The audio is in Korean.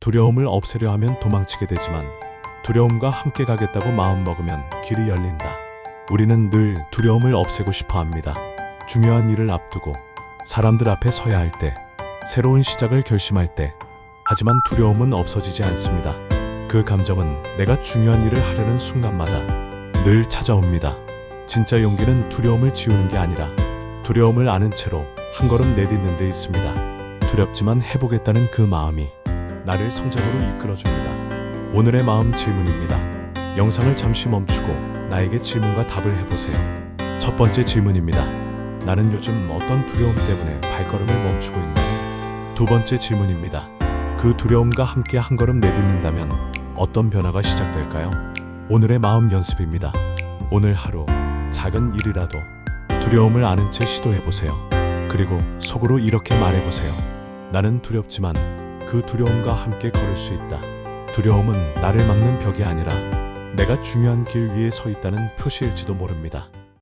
두려움을 없애려 하면 도망치게 되지만 두려움과 함께 가겠다고 마음먹으면 길이 열린다. 우리는 늘 두려움을 없애고 싶어 합니다. 중요한 일을 앞두고 사람들 앞에 서야 할 때, 새로운 시작을 결심할 때, 하지만 두려움은 없어지지 않습니다. 그 감정은 내가 중요한 일을 하려는 순간마다 늘 찾아옵니다. 진짜 용기는 두려움을 지우는 게 아니라 두려움을 아는 채로 한 걸음 내딛는 데 있습니다. 두렵지만 해보겠다는 그 마음이 나를 성장으로 이끌어줍니다. 오늘의 마음 질문입니다. 영상을 잠시 멈추고 나에게 질문과 답을 해보세요. 첫 번째 질문입니다. 나는 요즘 어떤 두려움 때문에 발걸음을 멈추고 있나요? 두 번째 질문입니다. 그 두려움과 함께 한 걸음 내딛는다면 어떤 변화가 시작될까요? 오늘의 마음 연습입니다. 오늘 하루 작은 일이라도 두려움을 아는 채 시도해보세요. 그리고 속으로 이렇게 말해보세요. 나는 두렵지만 그 두려움과 함께 걸을 수 있다. 두려움은 나를 막는 벽이 아니라 내가 중요한 길 위에 서 있다는 표시일지도 모릅니다.